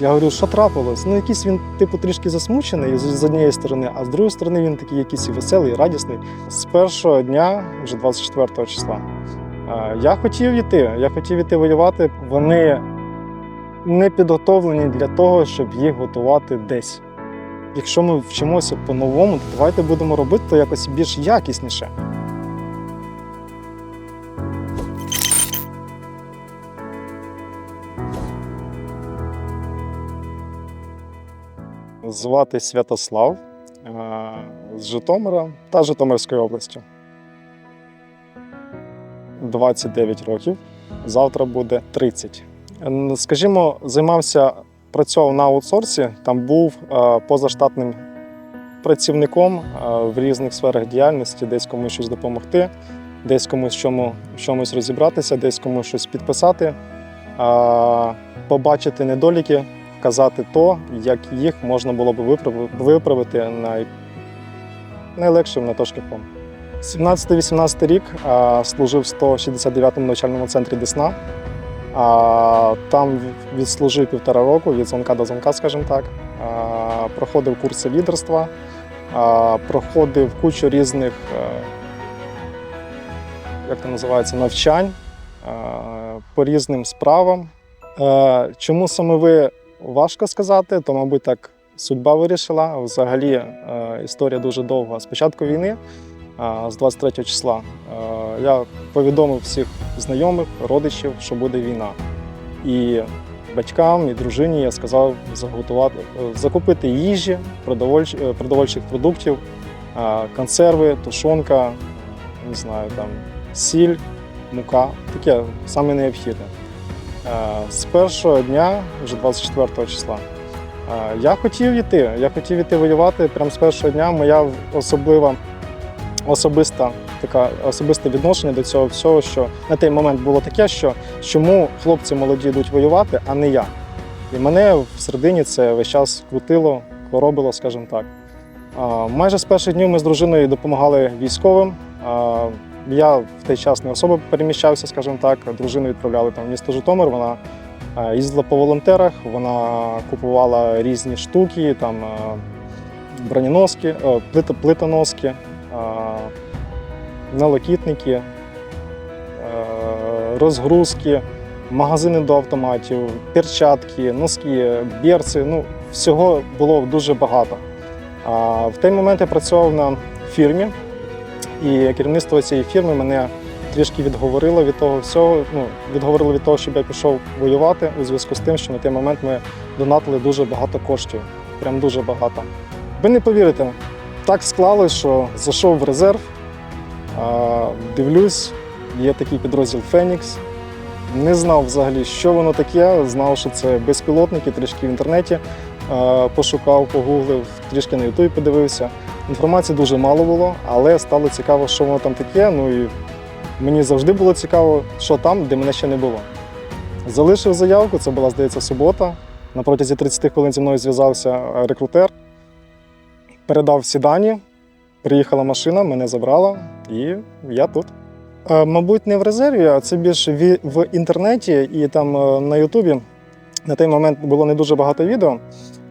Я говорю, що трапилось? Ну, якийсь він, типу, трішки засмучений з, однієї сторони, а з другої сторони він такий якийсь веселий, радісний. З першого дня, вже 24 числа, е, я хотів йти. Я хотів іти воювати. Вони не підготовлені для того, щоб їх готувати десь. Якщо ми вчимося по-новому, то давайте будемо робити то якось більш якісніше. Звати Святослав е, з Житомира та Житомирської області. 29 років. Завтра буде 30. Скажімо, займався, працював на аутсорсі, там був е, позаштатним працівником е, в різних сферах діяльності, десь комусь щось допомогти, десь комусь чому, чомусь розібратися, десь комусь щось підписати, побачити недоліки, вказати то, як їх можна було б виправити най... найлегшим на то шляхом. 17-18 рік служив в 169-му навчальному центрі Десна. Там відслужив півтора року від дзвонка до дзвонка, скажімо так. Проходив курси лідерства, проходив кучу різних, е, як це називається, навчань е, по різним справам. Е, Чому саме ви важко сказати, то, мабуть, так судьба вирішила. Взагалі е, історія дуже довга. З початку війни, е, з 23 числа, е, я повідомив всіх знайомих, родичів, що буде війна. І батькам, і дружині я сказав заготувати, закупити їжі, продовольч, продовольчих продуктів, консерви, тушонка, не знаю, там, сіль, мука, таке саме необхідне. Е, З першого дня, вже 24 числа, е, я хотів йти. Я хотів іти воювати. Прямо з першого дня моя особлива особиста така особисте відношення до цього всього, що на той момент було таке, що чому хлопці молоді йдуть воювати, а не я. І мене всередині це весь час крутило, коробило, скажімо так. Майже з перших днів ми з дружиною допомагали військовим. Я в той час не особо переміщався, скажімо так. Дружину відправляли там в місто Житомир. Вона е, їздила по волонтерах, вона купувала різні штуки, там е, броненоски, плит- плитоноски, е, налокітники, розгрузки, магазини до автоматів, перчатки, носки, берці. Ну, всього було дуже багато. В той момент я працював на фірмі, і керівництво цієї фірми мене трішки відговорило від того всього. Ну, відговорило від того, щоб я пішов воювати у зв'язку з тим, що на той момент ми донатили дуже багато коштів. Прям дуже багато. Ви не повірите, так склалось, що зайшов в резерв, дивлюсь, є такий підрозділ Фенікс. Не знав взагалі, що воно таке. Знав, що це безпілотники, трішки в інтернеті пошукав, погуглив, трішки на Ютубі подивився. Інформації дуже мало було, але стало цікаво, що воно там таке. Ну і мені завжди було цікаво, що там, де мене ще не було. Залишив заявку, це була, здається, субота. На протязі 30 хвилин зі мною зв'язався е, рекрутер, передав всі дані, приїхала машина, мене забрала, і я тут. Е, Мабуть, не в резерві, а це більше в інтернеті і там е, на Ютубі. На той момент було не дуже багато відео.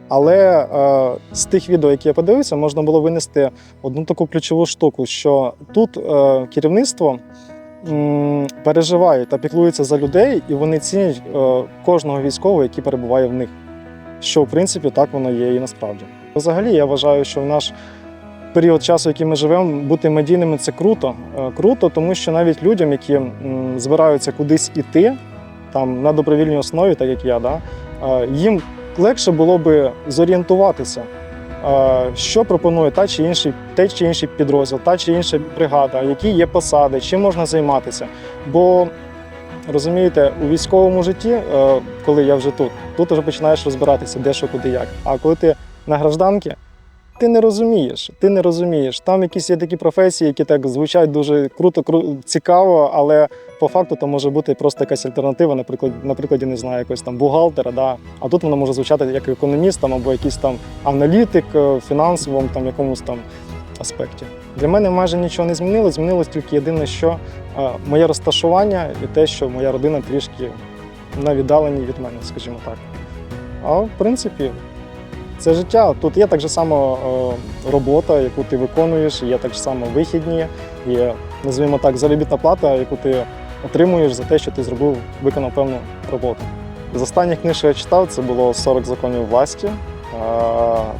Але е, з тих відео, які я подивився, можна було винести одну таку ключову штуку, що тут е, керівництво м, переживає та піклується за людей, і вони цінять е, кожного військового, який перебуває в них. Що, в принципі, так воно є і насправді. Взагалі, я вважаю, що в наш період часу, який ми живемо, бути медійними це круто. Е, Круто, тому що навіть людям, які м, збираються кудись іти, там на добровільній основі, так як я, да, е, їм легше було би зорієнтуватися, що пропонує та чи інший, той чи інший підрозділ, та чи інша бригада, які є посади, чим можна займатися. Бо розумієте, у військовому житті, е, коли я вже тут, тут вже починаєш розбиратися, де що, куди, як. А коли ти на гражданки, ти не розумієш, ти не розумієш. Там якісь є такі професії, які так звучать дуже круто, кру- цікаво, але по факту то може бути просто якась альтернатива, наприклад, на прикладі, не знаю, якогось там бухгалтера. Да? А тут воно може звучати як економіст або якийсь там аналітик е, в фінансовому там, якомусь там аспекті. Для мене майже нічого не змінилось. Змінилось тільки єдине, що е, моє розташування і те, що моя родина трішки на віддаленні від мене, скажімо так. А в принципі, це життя. Тут є так же само е, робота, яку ти виконуєш, є так само вихідні, є, називаємо так, заробітна плата, яку ти отримуєш за те, що ти зробив, виконав певну роботу. З останніх книг, що я читав, це було 40 законів власті.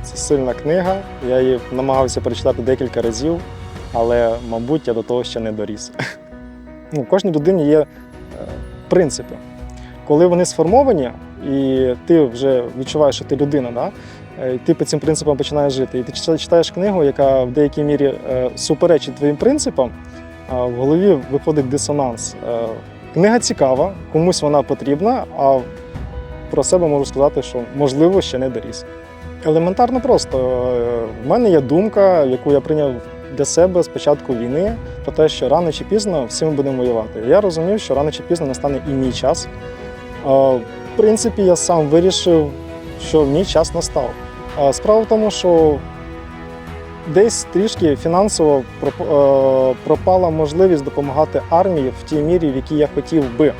Це сильна книга. Я її намагався перечитати декілька разів, але, мабуть, я до того ще не доріс. Ну, в кожній людині є е, принципи. Коли вони сформовані, і ти вже відчуваєш, що ти людина, да? Е, ти по цим принципам починаєш жити. І ти читаєш книгу, яка в деякій мірі е, суперечить твоїм принципам, а в голові виходить дисонанс. Е, Книга цікава, комусь вона потрібна, а про себе можу сказати, що можливо ще не доріс. Елементарно просто. В мене є думка, яку я прийняв для себе з початку війни, про те, що рано чи пізно всі ми будемо воювати. Я розумів, що рано чи пізно настане і мій час. В принципі, я сам вирішив, що мій час настав. Справа в тому, що десь трішки фінансово е, пропала можливість допомагати армії в тій мірі, в якій я хотів би.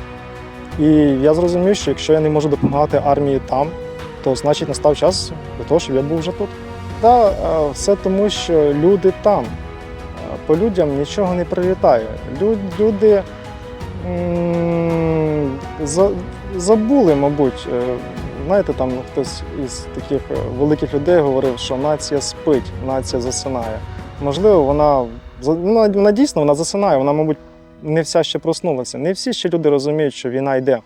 І я зрозумів, що якщо я не можу допомагати армії там, то значить настав час для того, щоб я був вже тут. Та е, все тому, що люди там. Е, По людям нічого не прилітає. Лю- Люди забули, мабуть. Е, Знаєте, там хтось із таких е, великих людей говорив, що нація спить, нація засинає. Можливо, вона, ну, вона, дійсно вона засинає, вона, мабуть, не вся ще проснулася. Не всі ще люди розуміють, що війна йде.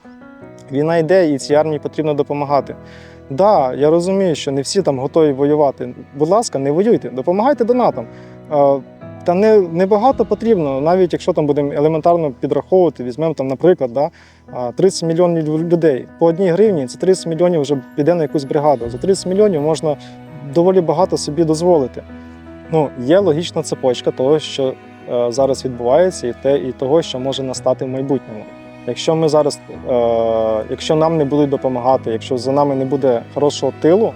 Війна йде, і цій армії потрібно допомагати. Так, да, я розумію, що не всі там готові воювати. Будь ласка, не воюйте, допомагайте донатам. Та не, не багато потрібно, навіть якщо там будемо елементарно підраховувати, візьмемо там, наприклад, да, 30 мільйонів людей по одній гривні, це 30 мільйонів вже піде на якусь бригаду. За 30 мільйонів можна доволі багато собі дозволити. Ну, є логічна цепочка того, що е, зараз відбувається, і те, і того, що може настати в майбутньому. Якщо ми зараз, е, якщо нам не будуть допомагати, якщо за нами не буде хорошого тилу,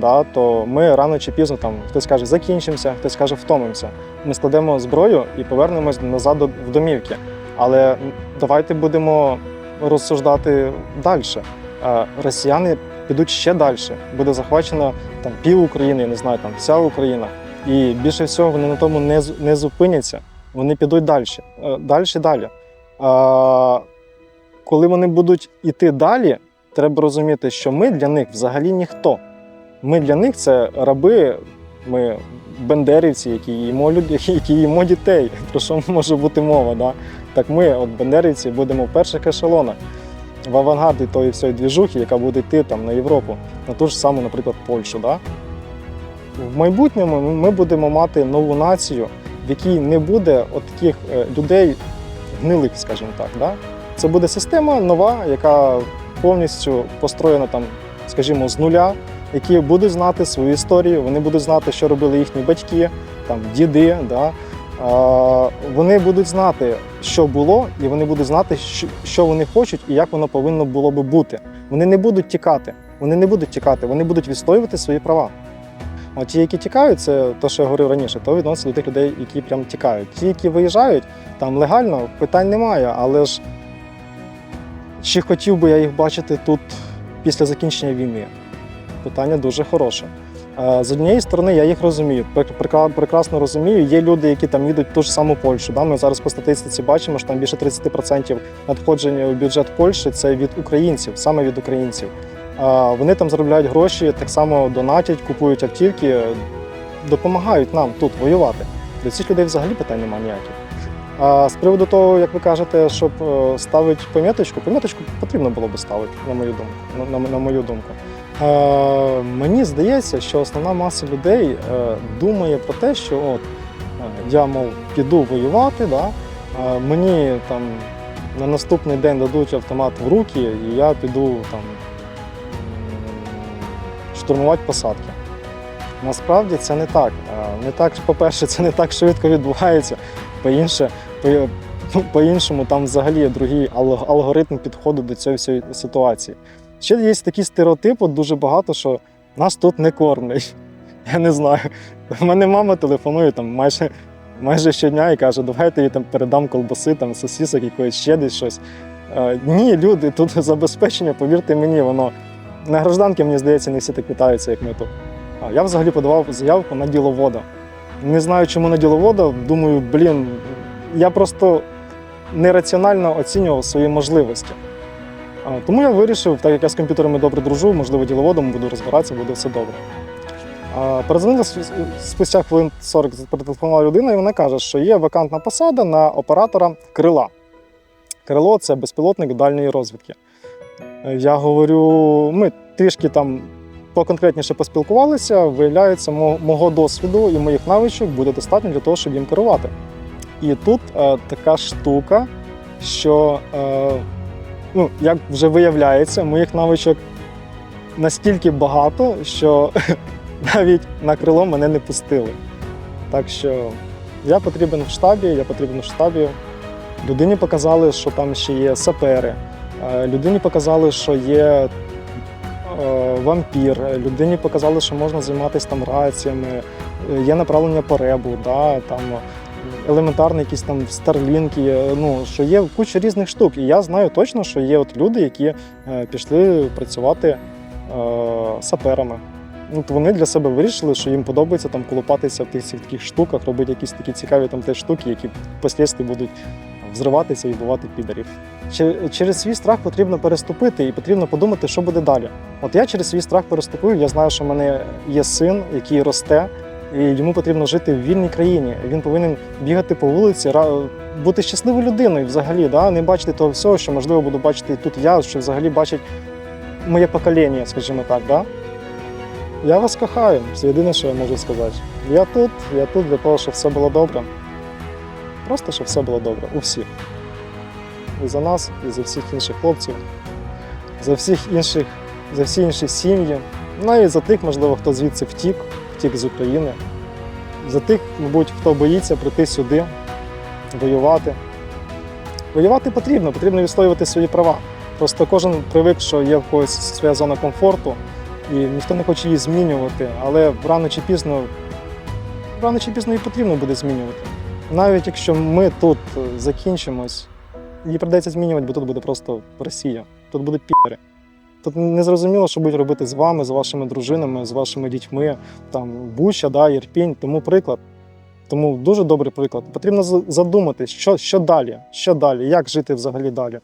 да, то ми рано чи пізно там хтось каже закінчимося, хтось каже втомимося. Ми складемо зброю і повернемось назад в домівки. Але давайте будемо розсуждати далі. Росіяни підуть ще далі. Буде захвачено там пів України, я не знаю, там вся Україна. І більше всього вони на тому не, не зупиняться. Вони підуть далі, далі, далі. А, коли вони будуть іти далі, треба розуміти, що ми для них взагалі ніхто. Ми для них це раби, ми бендерівці, які їмо людей, які їмо дітей. Про що може бути мова? Да? Так ми, от бендерівці, будемо в перших ешелонах в авангарді тої всієї двіжухи, яка буде йти там на Європу, на ту ж саму, наприклад, Польщу. Да? В майбутньому ми будемо мати нову націю, в якій не буде от таких е, людей гнилих, скажімо так. Да? Це буде система нова, яка повністю построєна там, скажімо, з нуля, які будуть знати свою історію, вони будуть знати, що робили їхні батьки, там, діди. Да? А, Вони будуть знати, що було, і вони будуть знати, що- вони хочуть і як воно повинно було би бути. Вони не будуть тікати. Вони не будуть тікати, вони будуть відстоювати свої права. От ті, які тікають, це те, що я говорив раніше, то відноситься до тих людей, які прям тікають. Ті, які виїжджають, там легально питань немає, але ж чи хотів би я їх бачити тут після закінчення війни? Питання дуже хороше. Е, З однієї сторони, я їх розумію, пр- прекрасно розумію. Є люди, які там їдуть ту ж саму Польщу. Ми зараз по статистиці бачимо, що там більше 30% надходження у бюджет Польщі це від українців, саме від українців. Е, Вони там заробляють гроші, так само донатять, купують автівки, допомагають нам тут воювати. До цих людей взагалі питань немає ніяких. А з приводу того, як ви кажете, щоб е, ставити поміточку, поміточку потрібно було би ставити, на мою думку. На, на, на мою думку. Е, мені здається, що основна маса людей е, думає про те, що от е, я мов піду воювати, да, е, мені там на наступний день дадуть автомат в руки, і я піду там штурмувати посадки. Насправді це не так. Е, Не так, по-перше, це не так швидко відбувається. По-інше, по- по-іншому там взагалі другий алгоритм підходу до цієї ситуації. Ще є такі стереотипи дуже багато, що нас тут не кормлять. Я не знаю. У мене мама телефонує там майже, майже щодня і каже, давайте я там передам колбаси, там сосісок, якоїсь ще десь щось. Е, ні, люди, тут забезпечення, повірте мені, воно На гражданки, мені здається, не всі так вітаються, як ми тут. Я взагалі подавав заявку на діловода. Не знаю, чому на діловода. Думаю, блін, я просто нераціонально оцінював свої можливості. Тому я вирішив, так як я з комп'ютерами добре дружу, можливо, діловодом буду розбиратися, буде все добре. Перезвонила спустя хвилин 40 перетелефонувала людина, і вона каже, що є вакантна посада на оператора крила. Крило це безпілотник дальньої розвідки. Я говорю, ми трішки там поконкретніше поспілкувалися. Виявляється, мого досвіду і моїх навичок буде достатньо для того, щоб їм керувати. І тут е, така штука, що, е, ну, як вже виявляється, моїх навичок настільки багато, що навіть на крило мене не пустили. Так що я потрібен в штабі, я потрібен в штабі. Людині показали, що там ще є сапери. Е, Людині показали, що є е, вампір. Людині показали, що можна займатися там раціями, Е, є направлення по ребу, да, там елементарні якісь там старлінки, ну що є куча різних штук. І я знаю точно, що є от люди, які е, пішли працювати е, саперами. Ну, вони для себе вирішили, що їм подобається там колупатися в тих всіх таких штуках, робити якісь такі цікаві там теж штуки, які впоследстві будуть взриватися і вбивати підарів. Через свій страх потрібно переступити і потрібно подумати, що буде далі. От я через свій страх переступив. Я знаю, що в мене є син, який росте, і йому потрібно жити в вільній країні. Він повинен бігати по вулиці, бути щасливою людиною взагалі, да? не бачити того всього, що можливо буду бачити тут я, що взагалі бачить моє покоління, скажімо так. Да? Я вас кохаю, це єдине, що я можу сказати. Я тут, я тут для того, щоб все було добре. Просто щоб все було добре у всіх. І за нас, і за всіх інших хлопців, за всіх інших, за всі інші сім'ї, ну і за тих, можливо, хто звідси втік, втік з України, за тих, мабуть, хто боїться прийти сюди, воювати. Воювати потрібно, потрібно відстоювати свої права. Просто кожен привик, що є в когось своя зона комфорту, і ніхто не хоче її змінювати, але рано чи пізно, рано чи пізно її потрібно буде змінювати. Навіть якщо ми тут е, закінчимось, її придеться змінювати, бо тут буде просто Росія, тут будуть піри. Тут не зрозуміло, що будуть робити з вами, з вашими дружинами, з вашими дітьми, там Буча, да, Єрпінь, тому приклад. Тому дуже добрий приклад. Потрібно з- задуматись, що, що далі, що далі, як жити взагалі далі.